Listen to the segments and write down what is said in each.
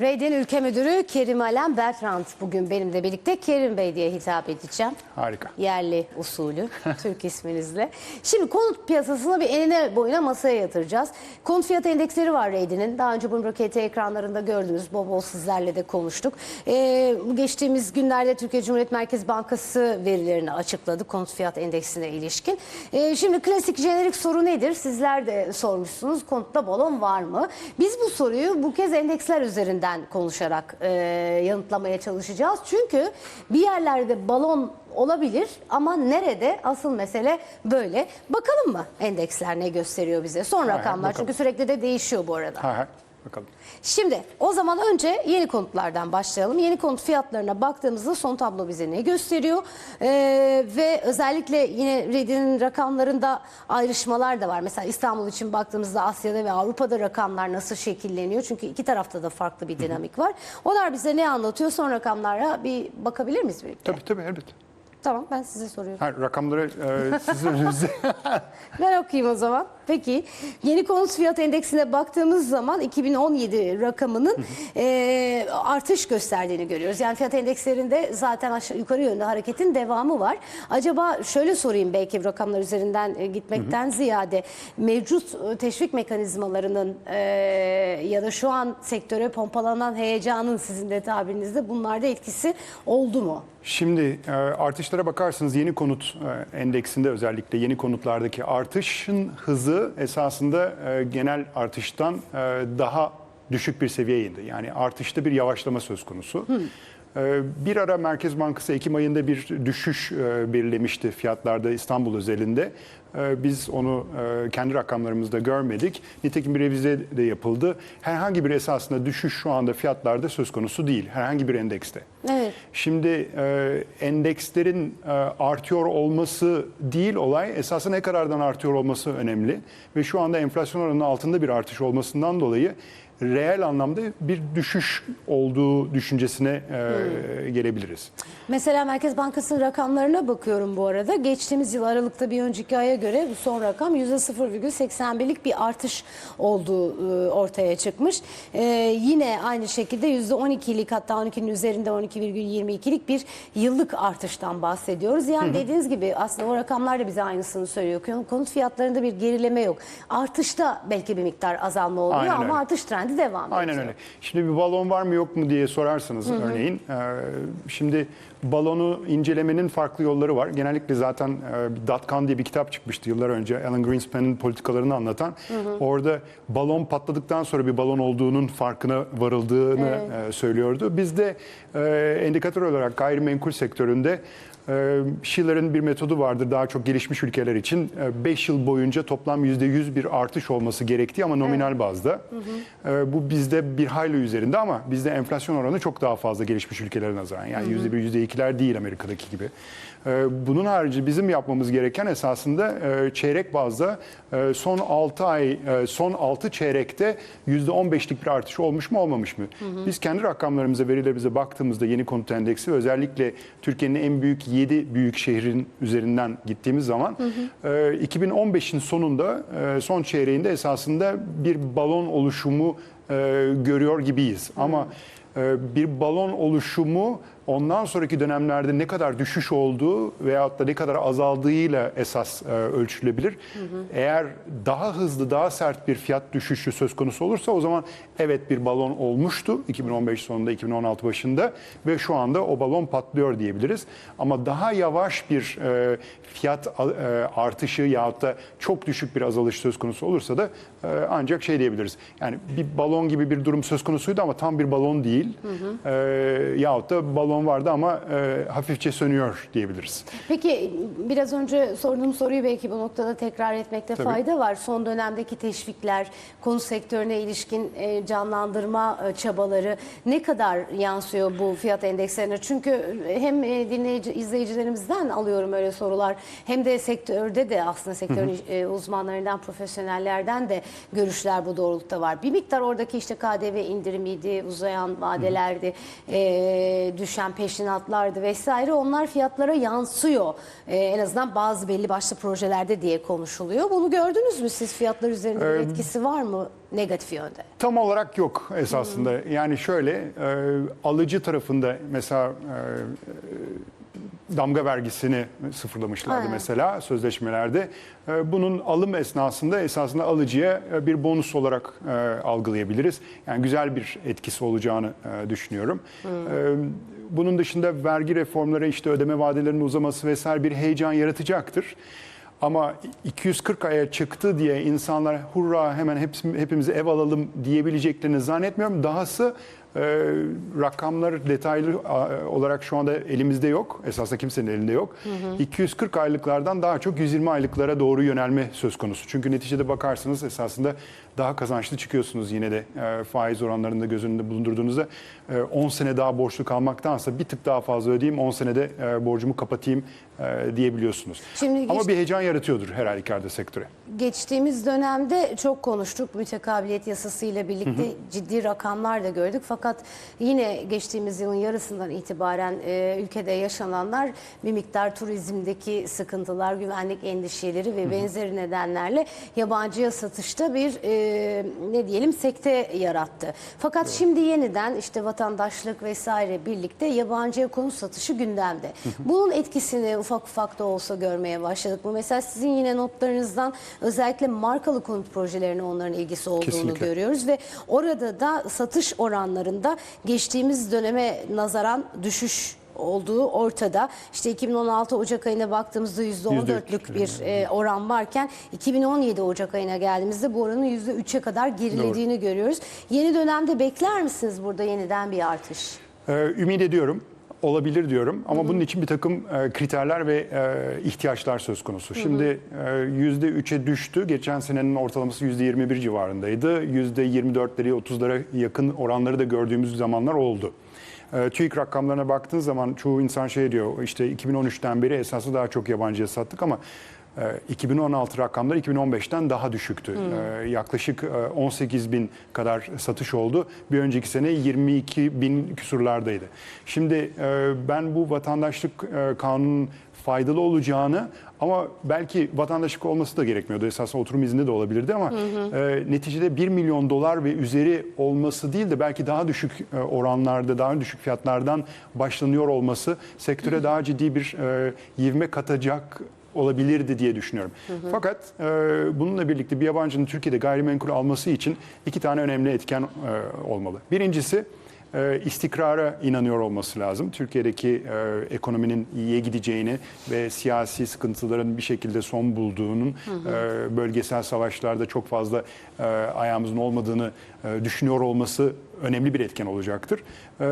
Reyden Ülke Müdürü Kerim Alem Bertrand bugün benimle birlikte Kerim Bey diye hitap edeceğim. Harika. Yerli usulü, Türk isminizle. Şimdi konut piyasasını bir enine boyuna masaya yatıracağız. Konut fiyat endeksleri var Reyden'in. Daha önce bunu roketi ekranlarında gördünüz. Bol bol sizlerle de konuştuk. Ee, geçtiğimiz günlerde Türkiye Cumhuriyet Merkez Bankası verilerini açıkladı konut fiyat endeksine ilişkin. Ee, şimdi klasik jenerik soru nedir? Sizler de sormuşsunuz. Konutta balon var mı? Biz bu soruyu bu kez endeksler üzerinden konuşarak e, yanıtlamaya çalışacağız. Çünkü bir yerlerde balon olabilir ama nerede asıl mesele böyle. Bakalım mı endeksler ne gösteriyor bize? Son rakamlar bakalım. çünkü sürekli de değişiyor bu arada. Ha, ha. Bakalım. Şimdi o zaman önce yeni konutlardan başlayalım. Yeni konut fiyatlarına baktığımızda son tablo bize ne gösteriyor? Ee, ve özellikle yine Reddy'nin rakamlarında ayrışmalar da var. Mesela İstanbul için baktığımızda Asya'da ve Avrupa'da rakamlar nasıl şekilleniyor? Çünkü iki tarafta da farklı bir dinamik var. Onlar bize ne anlatıyor? Son rakamlara bir bakabilir miyiz birlikte? Tabii tabii elbette. Tamam ben size soruyorum. Ha, rakamları e, sizin önünüzde. Ben okuyayım o zaman. Peki yeni konut fiyat endeksine baktığımız zaman 2017 rakamının eee, artış gösterdiğini görüyoruz. Yani fiyat endekslerinde zaten aşağı yukarı yönde hareketin devamı var. Acaba şöyle sorayım belki rakamlar üzerinden e, gitmekten ziyade mevcut e, teşvik mekanizmalarının e, ya da şu an sektöre pompalanan heyecanın sizin de tabirinizde bunlarda etkisi oldu mu? Şimdi e, artışlara bakarsanız yeni konut e, endeksinde özellikle yeni konutlardaki artışın hızı esasında e, genel artıştan daha düşük bir seviyeye indi. Yani artışta bir yavaşlama söz konusu. E, Bir ara Merkez Bankası Ekim ayında bir düşüş e, belirlemişti fiyatlarda İstanbul özelinde. E, Biz onu e, kendi rakamlarımızda görmedik. Nitekim bir revize de yapıldı. Herhangi bir esasında düşüş şu anda fiyatlarda söz konusu değil. Herhangi bir endekste. Evet. Şimdi e, endekslerin artıyor olması değil olay, esasında ne kadardan artıyor olması önemli. Ve şu anda enflasyon oranının altında bir artış olmasından dolayı reel anlamda bir düşüş olduğu düşüncesine e, gelebiliriz. Mesela Merkez Bankası'nın rakamlarına bakıyorum bu arada. Geçtiğimiz yıl Aralık'ta bir önceki aya göre bu son rakam %0,81'lik bir artış olduğu e, ortaya çıkmış. E, yine aynı şekilde %12'lik hatta 12'nin üzerinde 12,22'lik bir yıllık artıştan bahsediyoruz. Yani dediğiniz gibi aslında o rakamlar da bize aynısını söylüyor. Konut fiyatlarında bir gerileme yok. Artışta belki bir miktar azalma oluyor Aynen ama öyle. artış trendi devam ediyor. Aynen öyle. Şimdi bir balon var mı yok mu diye sorarsanız örneğin. e, şimdi balonu incelemenin farklı yolları var. Genellikle zaten e, Dotcom diye bir kitap çıkmıştı yıllar önce. Alan Greenspan'ın politikalarını anlatan. Orada balon patladıktan sonra bir balon olduğunun farkına varıldığını e, söylüyordu. Biz de e, endikatör olarak gayrimenkul sektöründe ee, Schiller'ın bir metodu vardır daha çok gelişmiş ülkeler için. 5 yıl boyunca toplam %100 bir artış olması gerektiği ama nominal bazda. Ee, Bu bizde bir hayli üzerinde ama bizde enflasyon oranı çok daha fazla gelişmiş ülkelere nazaran. Yani %1, %2'ler değil Amerika'daki gibi. Ee, Bunun harici bizim yapmamız gereken esasında e, çeyrek bazda e, son 6 ay, e, son 6 çeyrekte %15'lik bir artış olmuş mu olmamış mı? Biz kendi rakamlarımıza, verilerimize baktığımızda yeni konut endeksi özellikle Türkiye'nin en büyük 7 büyük şehrin üzerinden gittiğimiz zaman e, 2015'in sonunda e, son çeyreğinde esasında bir balon oluşumu e, görüyor gibiyiz. Ama e, bir balon oluşumu ondan sonraki dönemlerde ne kadar düşüş olduğu veyahut da ne kadar azaldığıyla esas e, ölçülebilir. Eğer daha hızlı, daha sert bir fiyat düşüşü söz konusu olursa o zaman evet bir balon olmuştu 2015 sonunda, 2016 başında ve şu anda o balon patlıyor diyebiliriz. Ama daha yavaş bir e, fiyat e, artışı yahut da çok düşük bir azalış söz konusu olursa da e, ancak şey diyebiliriz. Yani bir balon gibi bir durum söz konusuydu ama tam bir balon değil. E, yahut da balon vardı ama e, hafifçe sönüyor diyebiliriz. Peki biraz önce sorduğum soruyu belki bu noktada tekrar etmekte Tabii. fayda var. Son dönemdeki teşvikler, konu sektörüne ilişkin e, canlandırma e, çabaları ne kadar yansıyor bu fiyat endekslerine? Çünkü hem e, dinleyici izleyicilerimizden alıyorum öyle sorular hem de sektörde de aslında sektörün e, uzmanlarından, profesyonellerden de görüşler bu doğrultuda var. Bir miktar oradaki işte KDV indirimiydi, uzayan vadelerdi, e, düşen peşinatlardı vesaire onlar fiyatlara yansıyor. E, en azından bazı belli başlı projelerde diye konuşuluyor. Bunu gördünüz mü siz fiyatlar üzerinde bir etkisi var mı negatif yönde? Tam olarak yok esasında. Yani şöyle e, alıcı tarafında mesela e, damga vergisini sıfırlamışlardı Ha. mesela sözleşmelerde. E, bunun alım esnasında esasında alıcıya e, bir bonus olarak e, algılayabiliriz. Yani güzel bir etkisi olacağını e, düşünüyorum. E, bunun dışında vergi reformları işte ödeme vadelerinin uzaması vesaire bir heyecan yaratacaktır. Ama 240 aya çıktı diye insanlar hurra hemen hepsi, hepimize ev alalım diyebileceklerini zannetmiyorum. Dahası e, rakamlar detaylı olarak şu anda elimizde yok. Esasında kimsenin elinde yok. 240 aylıklardan daha çok 120 aylıklara doğru yönelme söz konusu. Çünkü neticede bakarsınız esasında daha kazançlı çıkıyorsunuz yine de e, faiz oranlarını da göz önünde bulundurduğunuzda. E, 10 sene daha borçlu kalmaktansa bir tık daha fazla ödeyeyim 10 senede e, borcumu kapatayım e, diyebiliyorsunuz. Şimdi Ama geç- bir heyecan yaratıyordur her halükarda sektöre. Geçtiğimiz dönemde çok konuştuk. Mütekabiliyet yasası ile birlikte ciddi rakamlar da gördük. Fakat yine geçtiğimiz yılın yarısından itibaren e, ülkede yaşananlar bir miktar turizmdeki sıkıntılar, güvenlik endişeleri ve benzeri nedenlerle yabancıya satışta bir e, ne diyelim sekte yarattı. Fakat şimdi yeniden işte vatandaşlık vesaire birlikte yabancıya konut satışı gündemde. Bunun etkisini ufak ufak da olsa görmeye başladık. Bu mesela sizin yine notlarınızdan özellikle markalı konut projelerine onların ilgisi olduğunu Kesinlikle. görüyoruz ve orada da satış oranlarında geçtiğimiz döneme nazaran düşüş olduğu ortada. İşte 2016 Ocak ayına baktığımızda %14'lük bir e, oran varken 2017 Ocak ayına geldiğimizde bu oranın %3'e kadar gerilediğini görüyoruz. Yeni dönemde bekler misiniz burada yeniden bir artış? Ee, ümit ediyorum. Olabilir diyorum ama bunun için bir takım e, kriterler ve e, ihtiyaçlar söz konusu. Şimdi e, yüzde 3'e düştü. Geçen senenin ortalaması yüzde 21 civarındaydı. Yüzde 24'leri 30'lara yakın oranları da gördüğümüz zamanlar oldu. E, TÜİK rakamlarına baktığın zaman çoğu insan şey diyor işte 2013'ten beri esası daha çok yabancıya sattık ama 2016 rakamları 2015'ten daha düşüktü. E, Yaklaşık e, 18 bin kadar satış oldu. Bir önceki sene 22 bin küsurlardaydı. Şimdi e, ben bu vatandaşlık e, kanunun faydalı olacağını ama belki vatandaşlık olması da gerekmiyordu. Esasında oturum izni de olabilirdi ama e, neticede 1 milyon dolar ve üzeri olması değil de belki daha düşük e, oranlarda, daha düşük fiyatlardan başlanıyor olması sektöre daha ciddi bir e, ivme katacak olabilirdi diye düşünüyorum. Fakat e, bununla birlikte bir yabancının Türkiye'de gayrimenkul alması için iki tane önemli etken e, olmalı. Birincisi e, istikrara inanıyor olması lazım. Türkiye'deki e, ekonominin iyiye gideceğini ve siyasi sıkıntıların bir şekilde son bulduğunun, e, bölgesel savaşlarda çok fazla e, ayağımızın olmadığını e, düşünüyor olması önemli bir etken olacaktır. E,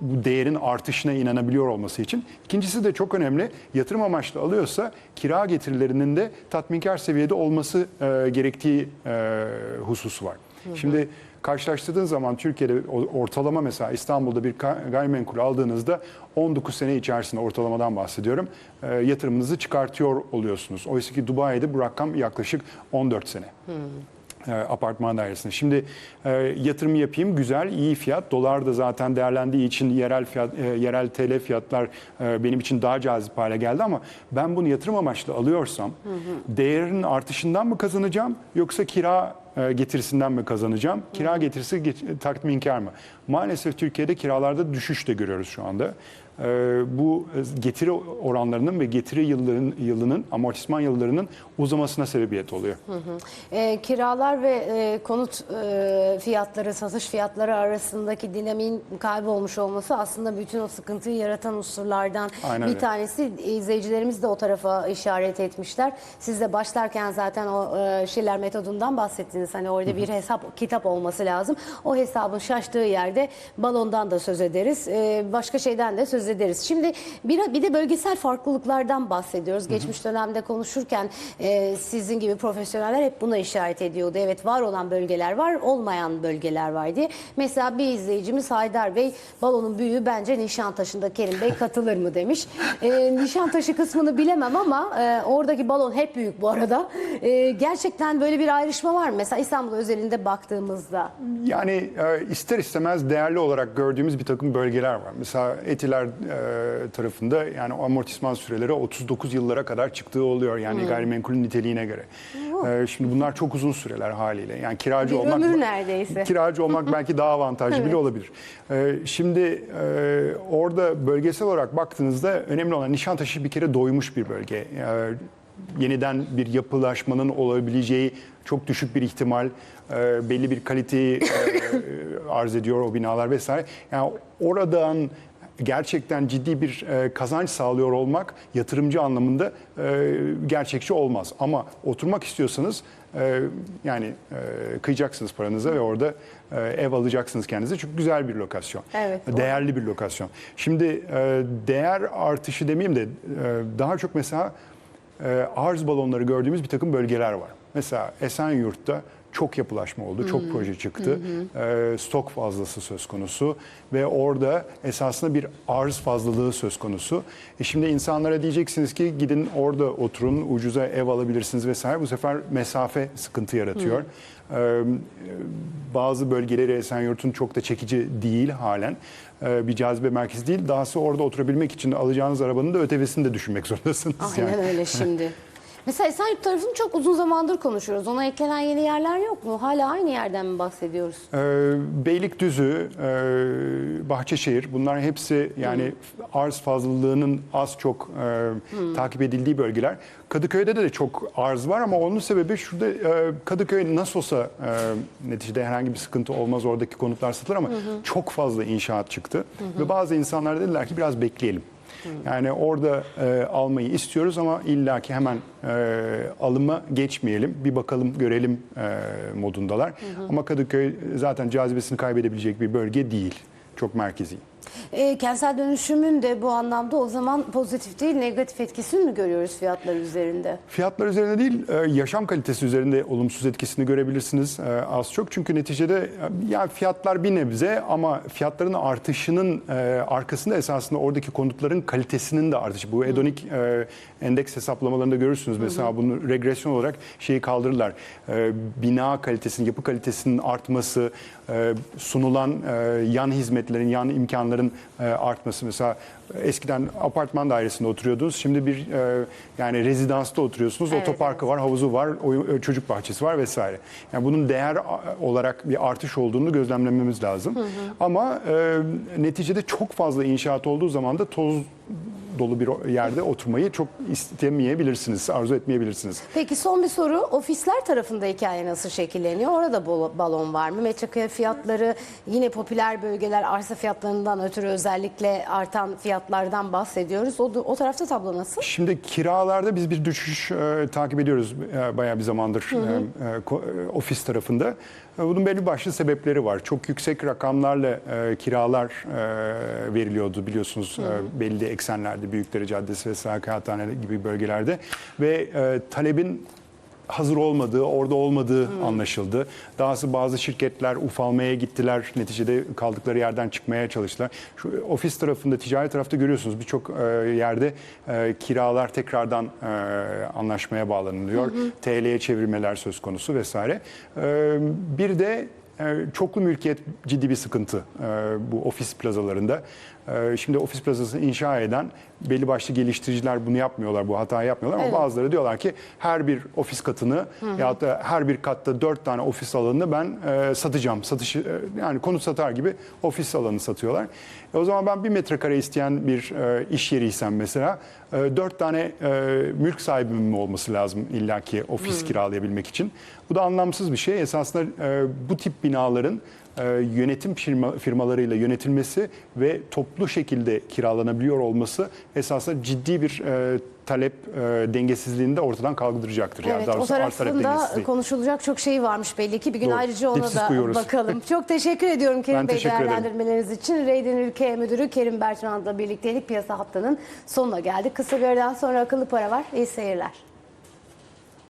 bu değerin artışına inanabiliyor olması için. İkincisi de çok önemli. Yatırım amaçlı alıyorsa kira getirilerinin de tatminkar seviyede olması e, gerektiği e, hususu var. Şimdi karşılaştırdığın zaman Türkiye'de ortalama mesela İstanbul'da bir gayrimenkul aldığınızda 19 sene içerisinde ortalamadan bahsediyorum. e, yatırımınızı çıkartıyor oluyorsunuz. Oysa ki Dubai'de bu rakam yaklaşık 14 sene e, apartman dairesine. Şimdi e, yatırım yapayım güzel iyi fiyat. Dolar da zaten değerlendiği için yerel fiyat e, yerel TL fiyatlar e, benim için daha cazip hale geldi ama ben bunu yatırım amaçlı alıyorsam değerinin artışından mı kazanacağım yoksa kira getirisinden mi kazanacağım? Kira getirisi geç, tatminkar mı? Maalesef Türkiye'de kiralarda düşüş de görüyoruz şu anda. E, bu e, getiri oranlarının ve getiri yılların, yılının amortisman yıllarının uzamasına sebebiyet oluyor. E, kiralar ve e, konut e, fiyatları, satış fiyatları arasındaki dinamiğin kaybolmuş olması aslında bütün o sıkıntıyı yaratan unsurlardan Aynen bir öyle. tanesi. İzleyicilerimiz de o tarafa işaret etmişler. Siz de başlarken zaten o e, Schiller metodundan bahsettiniz. Hani orada bir hesap, kitap olması lazım. O hesabın şaştığı yerde balondan da söz ederiz. E, başka şeyden de söz ederiz. Şimdi bir, bir de bölgesel farklılıklardan bahsediyoruz. Geçmiş dönemde konuşurken e, sizin gibi profesyoneller hep buna işaret ediyordu. Evet var olan bölgeler var, olmayan bölgeler var diye. Mesela bir izleyicimiz Haydar Bey balonun büyüğü bence Nişantaşı'nda Kerim Bey katılır mı demiş. E, Nişantaşı kısmını bilemem ama e, oradaki balon hep büyük bu arada. E, gerçekten böyle bir ayrışma var mı? Mesela İstanbul özelinde baktığımızda Yani e, ister istemez değerli olarak gördüğümüz bir takım bölgeler var. Mesela Etiler e, tarafında yani amortisman süreleri 39 yıllara kadar çıktığı oluyor yani Hmm. gayrimenkulün niteliğine göre. E, şimdi bunlar çok uzun süreler haliyle. Yani kiracı Bir olmak ömür neredeyse. kiracı olmak belki daha avantajlı bile olabilir. E, şimdi e, orada bölgesel olarak baktığınızda önemli olan Nişantaşı bir kere doymuş bir bölge. E, yeniden bir yapılaşmanın olabileceği çok düşük bir ihtimal, e, belli bir kaliteyi e, arz ediyor o binalar vesaire. Yani oradan gerçekten ciddi bir e, kazanç sağlıyor olmak yatırımcı anlamında e, gerçekçi olmaz. Ama oturmak istiyorsanız e, yani e, kıyacaksınız paranıza ve orada e, ev alacaksınız kendinize. Çünkü güzel bir lokasyon. Evet. Değerli bir lokasyon. Şimdi e, değer artışı demeyeyim de e, daha çok mesela arz balonları gördüğümüz bir takım bölgeler var. Mesela Esenyurt'ta çok yapılaşma oldu, çok proje çıktı. E, stok fazlası söz konusu ve orada esasında bir arz fazlalığı söz konusu. E şimdi insanlara diyeceksiniz ki gidin orada oturun, ucuza ev alabilirsiniz vesaire. Bu sefer mesafe sıkıntı yaratıyor. E, bazı bölgeleri Esenyurt'un çok da çekici değil halen. E, bir cazibe merkezi değil. Dahası orada oturabilmek için alacağınız arabanın da ötevesini de düşünmek zorundasınız. aynen yani. öyle şimdi. Mesela Esenyurt tarafını çok uzun zamandır konuşuyoruz. Ona eklenen yeni yerler yok mu? Hala aynı yerden mi bahsediyoruz? Ee, Beylikdüzü, e, Bahçeşehir bunlar hepsi yani arz fazlalığının az çok e, takip edildiği bölgeler. Kadıköy'de de çok arz var ama onun sebebi şurada e, Kadıköy nasıl olsa e, neticede herhangi bir sıkıntı olmaz oradaki konutlar satılır ama çok fazla inşaat çıktı. Ve bazı insanlar dediler ki biraz bekleyelim. Yani orada e, almayı istiyoruz ama illaki hemen e, alıma geçmeyelim. Bir bakalım görelim e, modundalar. Ama Kadıköy zaten cazibesini kaybedebilecek bir bölge değil. Çok merkezi. E, kentsel dönüşümün de bu anlamda o zaman pozitif değil negatif etkisini mi görüyoruz fiyatlar üzerinde? Fiyatlar üzerinde değil, e, yaşam kalitesi üzerinde olumsuz etkisini görebilirsiniz e, az çok. Çünkü neticede e, yani fiyatlar bir nebze ama fiyatların artışının arkasında esasında oradaki konutların kalitesinin de artışı. Bu hedonik endeks hesaplamalarında görürsünüz. Mesela bunu regresyon olarak şeyi kaldırırlar. Bina kalitesinin, yapı kalitesinin artması, sunulan yan hizmetlerin, yan imkanların e, artması. Mesela eskiden apartman dairesinde oturuyordunuz. Şimdi bir e, yani rezidansta oturuyorsunuz. Evet, Otoparkı var, havuzu var, oyun- e, çocuk bahçesi var vesaire. Yani bunun değer olarak bir artış olduğunu gözlemlememiz lazım. Ama e, neticede çok fazla inşaat olduğu zaman da toz dolu bir yerde oturmayı çok istemeyebilirsiniz, arzu etmeyebilirsiniz. Peki son bir soru. Ofisler tarafında hikaye nasıl şekilleniyor? Orada balon var mı? Metrekare fiyatları yine popüler bölgeler arsa fiyatlarından ötürü özellikle artan fiyatlardan bahsediyoruz. O, o tarafta tablo nasıl? Şimdi kiralarda biz bir düşüş e, takip ediyoruz e, bayağı bir zamandır e, e, ko- e, ofis tarafında. E, bunun belli başlı sebepleri var. Çok yüksek rakamlarla e, kiralar e, veriliyordu biliyorsunuz e, belli eksenlerde, Büyükdere Caddesi ve Kağıthane gibi bölgelerde ve e, talebin hazır olmadığı, orada olmadığı anlaşıldı. Dahası bazı şirketler ufalmaya gittiler. Neticede kaldıkları yerden çıkmaya çalıştılar. Şu ofis tarafında, ticari tarafta görüyorsunuz birçok e, yerde e, kiralar tekrardan e, anlaşmaya bağlanılıyor. TL'ye çevirmeler söz konusu vesaire. E, bir de çoklu mülkiyet ciddi bir sıkıntı e, bu ofis plazalarında. E, Şimdi ofis plazasını inşa eden belli başlı geliştiriciler bunu yapmıyorlar, bu hatayı yapmıyorlar ama Evet. bazıları diyorlar ki her bir ofis katını ya da her bir katta dört tane ofis alanını ben e, satacağım. Satışı e, yani konut satar gibi ofis alanı satıyorlar. E, o zaman ben bir metrekare isteyen bir e, iş yeriysem mesela e, dört tane e, mülk sahibimin mi olması lazım illaki ofis kiralayabilmek için. Bu da anlamsız bir şey. Esasında e, bu tip binaların e, yönetim firma, firmalarıyla yönetilmesi ve toplu şekilde kiralanabiliyor olması esasında ciddi bir e, talep e, dengesizliğini de ortadan kaldıracaktır. Yani Evet, daha o tarafında konuşulacak çok şey varmış belli ki. Bir gün Doğru. ayrıca ona Dipsiz da koyuyoruz. bakalım. Çok teşekkür ediyorum Kerim Ben Bey teşekkür ederim. değerlendirmeleriniz için. Reydin Ülke Müdürü Kerim Bertrand'la birlikteydik. Piyasa haftanın sonuna geldik. Kısa bir aradan sonra akıllı para var. İyi seyirler.